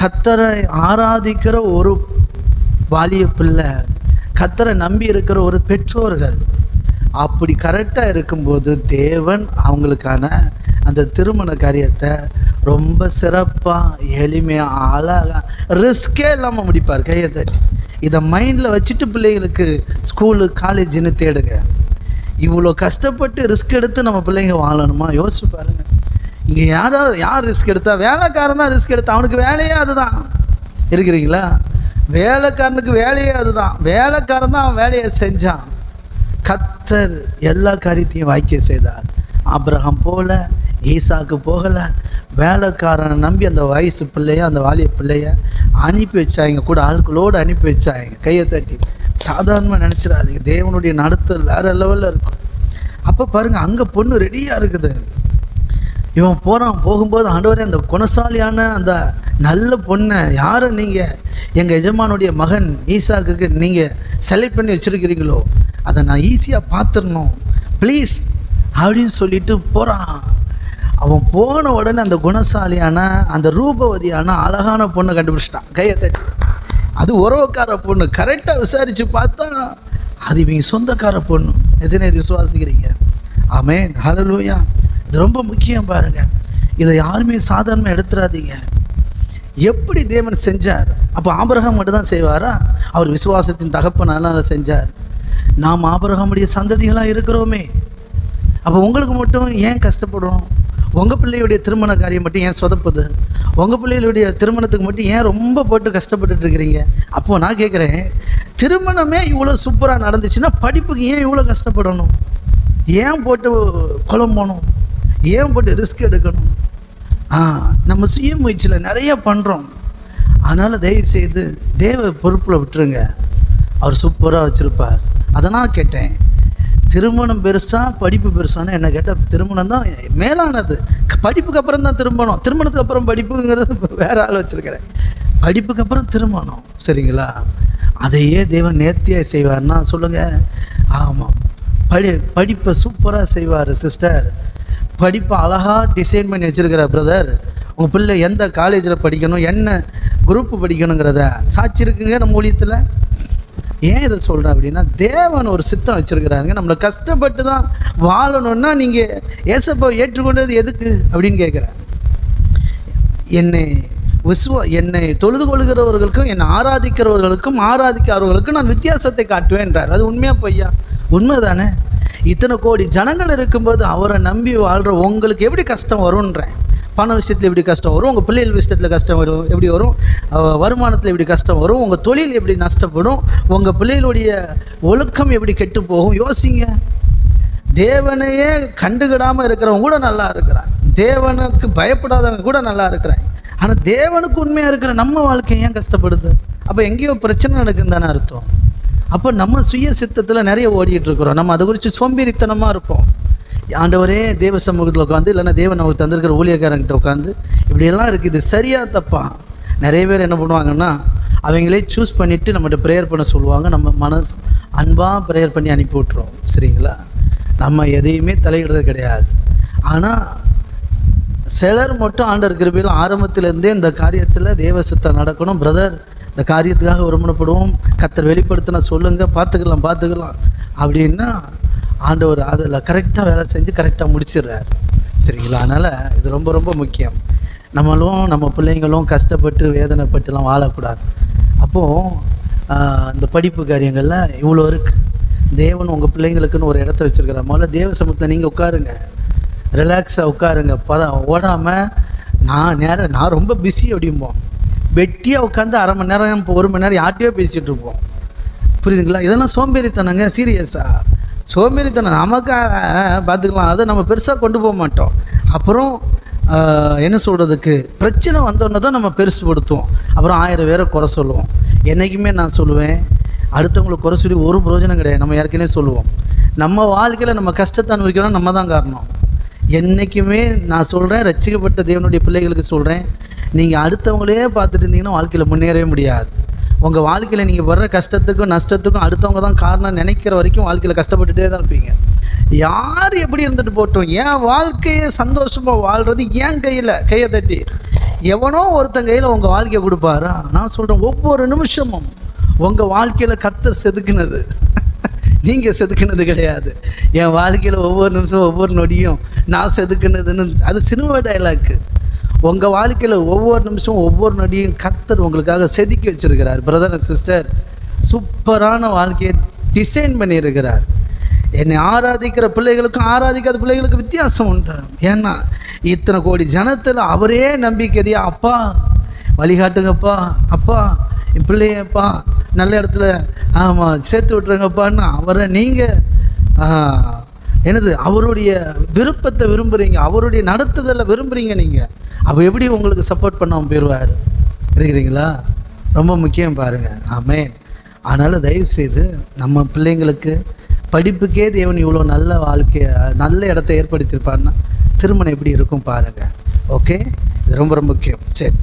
கத்தரை ஆராதிக்கிற ஒரு வாலிய பிள்ளை கத்தரை நம்பி இருக்கிற ஒரு பெற்றோர்கள். அப்படி கரெக்டாக இருக்கும்போது தேவன் அவங்களுக்கான அந்த திருமண காரியத்தை ரொம்ப சிறப்பாக எளிமையாக அழகாக ரிஸ்கே இல்லாமல் முடிப்பார் கையை தட்டி இதை மைண்டில் வச்சுட்டு பிள்ளைகளுக்கு ஸ்கூலு காலேஜுன்னு தேடுங்க. இவ்வளோ கஷ்டப்பட்டு ரிஸ்க் எடுத்து நம்ம பிள்ளைங்க வாழணுமா? யோசிச்சு பாருங்கள் இங்கே யாராவது யார் ரிஸ்க் எடுத்தா? வேலைக்காரன் தான் ரிஸ்க் எடுத்தா. அவனுக்கு வேலையே அதுதான். இருக்கிறீங்களா? வேலைக்காரனுக்கு வேலையே அதுதான். வேலைக்காரன் தான் அவன் வேலையை செஞ்சான். கத்தர் எல்லா காரியத்தையும் வாய்க்க செய்தார். ஆபிரகாம் போகல ஈசாக்கு போகலை. வேலைக்காரனை நம்பி அந்த வயசு பிள்ளைய அந்த வாலிய பிள்ளைய அனுப்பி வச்சாங்க. கூட ஆட்களோடு அனுப்பி வச்சாங்க. கையை தட்டி. சாதாரணமாக நினச்சிடாதீங்க. தேவனுடைய நடத்தல் வேறு லெவலில் இருக்கும். அப்போ பாருங்கள் அங்கே பொண்ணு ரெடியாக இருக்குது. இவன் போகிறான் போகும்போது ஆண்டவரே அந்த குணசாலியான அந்த நல்ல பொண்ணை யாரை நீங்கள் எங்கள் எஜமானுடைய மகன் ஈசாக்கு நீங்கள் செலக்ட் பண்ணி வச்சுருக்கிறீங்களோ அதை நான் ஈஸியாக பார்த்துடணும். ப்ளீஸ் அப்படின்னு சொல்லிட்டு போகிறான் அவன் போன உடனே அந்த குணசாலியான அந்த ரூபவதியான அழகான பொண்ணை கண்டுபிடிச்சிட்டான். கையை தட்டி. அது உறவுக்கார பொண்ணு. கரெக்டாக விசாரித்து பார்த்தா அது இவங்க சொந்தக்கார பொண்ணு. எத்தனை விசுவாசிக்கிறீங்க? ஆமே ஹலலூயா இது ரொம்ப முக்கியம் பாருங்க. இதை யாருமே சாதாரணமாக எடுத்துடாதீங்க எப்படி தேவன் செஞ்சார்? அப்போ ஆபரகம் மட்டும் தான் செய்வாரா? அவர் விசுவாசத்தின் தகப்பனால செஞ்சார். நாம் ஆபரகமுடைய சந்ததிகளாக இருக்கிறோமே. அப்போ உங்களுக்கு மட்டும் ஏன் கஷ்டப்படுறோம்? உங்கள் பிள்ளையுடைய திருமண காரியம் மட்டும் ஏன் சொதப்புது? உங்கள் பிள்ளைகளுடைய திருமணத்துக்கு மட்டும் ஏன் ரொம்ப போட்டு கஷ்டப்பட்டுட்டு இருக்கிறீங்க? அப்போது நான் கேட்குறேன் திருமணமே இவ்வளோ சூப்பராக நடந்துச்சுன்னா படிப்புக்கு ஏன் இவ்வளோ கஷ்டப்படணும்? ஏன் போட்டு குழம்பணும்? ஏன் போட்டு ரிஸ்க் எடுக்கணும்? ஆ நம்ம சுய முயற்சியில் நிறைய பண்ணுறோம் அதனால் தயவு செய்து தேவ பொறுப்பில் விட்டுருங்க. அவர் சூப்பராக வச்சுருப்பார். அதனால் கேட்டேன். திருமணம் பெருசாக படிப்பு பெருசான்னு என்ன கேட்டால் திருமணம் தான் மேலானது. படிப்புக்கு அப்புறம் தான் திருமணம். திருமணத்துக்கு அப்புறம் படிப்புங்கிறது வேற ஆள் வச்சுருக்கிறேன் படிப்புக்கு அப்புறம் திருமணம். சரிங்களா? அதையே தேவன் நேர்த்தியாக செய்வார்னா சொல்லுங்கள் ஆமாம் படி படிப்பை சூப்பராக செய்வார் சிஸ்டர் படிப்பை அழகாக டிசைன் பண்ணி வச்சுருக்கிற பிரதர் உங்கள் பிள்ளை எந்த காலேஜில் படிக்கணும் என்ன குரூப் படிக்கணுங்கிறத சாட்சி இருக்குங்க நம்ம ஊழியத்தில். ஏன் இதை சொல்கிறேன் அப்படின்னா தேவன் ஒரு சித்தம் வச்சுருக்கிறாருங்க. நம்மளை கஷ்டப்பட்டு தான் வாழணும்னா நீங்கள் ஏசப்பா ஏற்றுக்கொண்டது எதுக்கு அப்படின்னு கேட்குறேன் என்னை விசுவ என்னை தொழுது கொள்கிறவர்களுக்கும் என்னை ஆராதிக்கிறவர்களுக்கும் ஆராதிக்கிறவர்களுக்கும் நான் வித்தியாசத்தை காட்டுவேன்றார். அது உண்மையாக பொய்யா? உண்மை தானே இத்தனை கோடி ஜனங்கள் இருக்கும்போது அவரை நம்பி வாழ்கிற உங்களுக்கு எப்படி கஷ்டம் வரும்ன்றேன் பண விஷயத்தில் எப்படி கஷ்டம் வரும்? உங்கள் பிள்ளைகள் விஷயத்தில் கஷ்டம் வரும் எப்படி வரும்? வருமானத்தில் எப்படி கஷ்டம் வரும்? உங்கள் தொழில் எப்படி நஷ்டப்படும்? உங்கள் பிள்ளைகளுடைய ஒழுக்கம் எப்படி கெட்டு போகும்? யோசிங்க. தேவனையே கண்டுக்கிடாமல் இருக்கிறவங்க கூட நல்லா இருக்கிறான் தேவனுக்கு பயப்படாதவங்க கூட நல்லா இருக்கிறான் ஆனால் தேவனுக்கு உண்மையாக இருக்கிற நம்ம வாழ்க்கை ஏன் கஷ்டப்படுது? அப்போ எங்கேயோ பிரச்சனை நடக்குதுன்னு தானே அர்த்தம். அப்போ நம்ம சுய சித்தத்தில் நிறைய ஓடிக்கிட்டு இருக்கிறோம் நம்ம அதை குறித்து சோம்பேறித்தனமாக இருப்போம். ஆண்டவரே தேவ சமூகத்தில் உட்காந்து இல்லைன்னா தேவன் நமக்கு தந்திருக்கிற ஊழியக்காரங்கிட்ட உட்காந்து இப்படியெல்லாம் இருக்குது. சரியாக சரியா தப்பா? நிறைய பேர் என்ன பண்ணுவாங்கன்னா அவங்களே சூஸ் பண்ணிவிட்டு நம்மகிட்ட ப்ரேயர் பண்ண சொல்லுவாங்க. நம்ம மனசு அன்பாக ப்ரேயர் பண்ணி அனுப்பி விட்ருவோம் சரிங்களா? நம்ம எதையுமே தலையிடுறது கிடையாது. ஆனால் சிலர் மட்டும் ஆண்டர் கிருபையில் ஆரம்பத்திலேருந்தே இந்த காரியத்தில் தேவ சித்தம் நடக்கணும். பிரதர் இந்த காரியத்துக்காக விரும்பப்படுவோம் கத்தர் வெளிப்படுத்தின சொல்லுங்கள் பார்த்துக்கலாம் பார்த்துக்கலாம். அப்படின்னா ஆண்டவர் அதில் கரெக்டாக வேலை செஞ்சு கரெக்டாக முடிச்சிடுறார். சரிங்களா? அதனால் இது ரொம்ப ரொம்ப முக்கியம். நம்மளும் நம்ம பிள்ளைங்களும் கஷ்டப்பட்டு வேதனைப்பட்டுலாம் வாழக்கூடாது. அப்போது இந்த படிப்பு காரியங்களில் இவ்வளோ இருக்குது தேவன் உங்கள் பிள்ளைங்களுக்குன்னு ஒரு இடத்த வச்சுருக்கிற முதல்ல தேவ சமூகத்தில் நீங்கள் உட்காருங்க. ரிலாக்ஸாக உட்காருங்க. பத ஓடாமல் நான் நேரம் நான் ரொம்ப பிஸி அப்படிம்போம். வெட்டியாக உட்காந்து அரை மணி நேரம் இப்போ ஒரு மணி நேரம் யார்ட்டையோ பேசிகிட்டு இருப்போம். புரியுதுங்களா? இதெல்லாம் சோம்பேறித்தனங்க சீரியஸாக சோம்பேறித்தனம் நமக்கு பார்த்துக்கலாம். அதை நம்ம பெருசாக கொண்டு போக மாட்டோம். அப்புறம் என்ன சொல்கிறதுக்கு பிரச்சனை வந்தோடனே தான் நம்ம பெருசுபடுத்துவோம். அப்புறம் ஆயிரம் பேரை குறை சொல்லுவோம். என்றைக்குமே நான் சொல்லுவேன் அடுத்தவங்களுக்கு குறை சொல்லி ஒரு பிரயோஜனம் கிடையாது. நம்ம ஏற்கனவே சொல்லுவோம். நம்ம வாழ்க்கையில் நம்ம கஷ்டத்தை அனுபவிக்கணும் நம்ம தான் காரணம். என்றைக்குமே நான் சொல்கிறேன் ரசிக்கப்பட்ட தேவனுடைய பிள்ளைகளுக்கு சொல்கிறேன் நீங்கள் அடுத்தவங்களே பார்த்துட்டு இருந்தீங்கன்னா வாழ்க்கையில் முன்னேறவே முடியாது. உங்கள் வாழ்க்கையில் நீங்கள் வர்ற கஷ்டத்துக்கும் நஷ்டத்துக்கும் அடுத்தவங்க தான் காரணம் நினைக்கிற வரைக்கும் வாழ்க்கையில் கஷ்டப்பட்டுட்டே தான் இருப்பீங்க. யார் எப்படி இருந்துட்டு போட்டோம் என் வாழ்க்கையை சந்தோஷமாக வாழ்கிறது ஏன் கையில் கையை தட்டி. எவனோ ஒருத்தன் கையில் உங்கள் வாழ்க்கையை கொடுப்பாரா? நான் சொல்கிறேன் ஒவ்வொரு நிமிஷமும் உங்கள் வாழ்க்கையில் கத்தர் செதுக்குனது. நீங்கள் செதுக்குனது கிடையாது. என் வாழ்க்கையில் ஒவ்வொரு நிமிஷம் ஒவ்வொரு நொடியும் நான் செதுக்குனதுன்னு அது சினிமா டைலாக்கு உங்கள் வாழ்க்கையில் ஒவ்வொரு நிமிஷம் ஒவ்வொரு நொடியும் கத்தர் உங்களுக்காக செதுக்கி வச்சிருக்கிறார் பிரதர் அண்ட் சிஸ்டர் சூப்பரான வாழ்க்கையை டிசைன் பண்ணியிருக்கிறார். என்னை ஆராதிக்கிற பிள்ளைகளுக்கும் ஆராதிக்காத பிள்ளைகளுக்கும் வித்தியாசம் உண்டு. ஏன்னா இத்தனை கோடி ஜனத்தில் அவரே நம்பிக்கைதையா அப்பா வழிகாட்டுங்கப்பா அப்பா என் பிள்ளையப்பா நல்ல இடத்துல ஆமாம் சேர்த்து விட்ருங்கப்பான்னு அவரை நீங்கள் என்னது அவருடைய விருப்பத்தை விரும்புகிறீங்க அவருடைய நடத்துதலை விரும்புகிறீங்க நீங்கள் அப்போ எப்படி உங்களுக்கு சப்போர்ட் பண்ண போயிடுவார் இருக்கிறீங்களா ரொம்ப முக்கியம் பாருங்கள் ஆமே அதனால் தயவுசெய்து நம்ம பிள்ளைங்களுக்கு படிப்புக்கே தேவன் இவ்வளோ நல்ல வாழ்க்கையை நல்ல இடத்த ஏற்படுத்தியிருப்பாருன்னா திருமணம் எப்படி இருக்கும் பாருங்கள் ஓகே இது ரொம்ப ரொம்ப முக்கியம். சரி.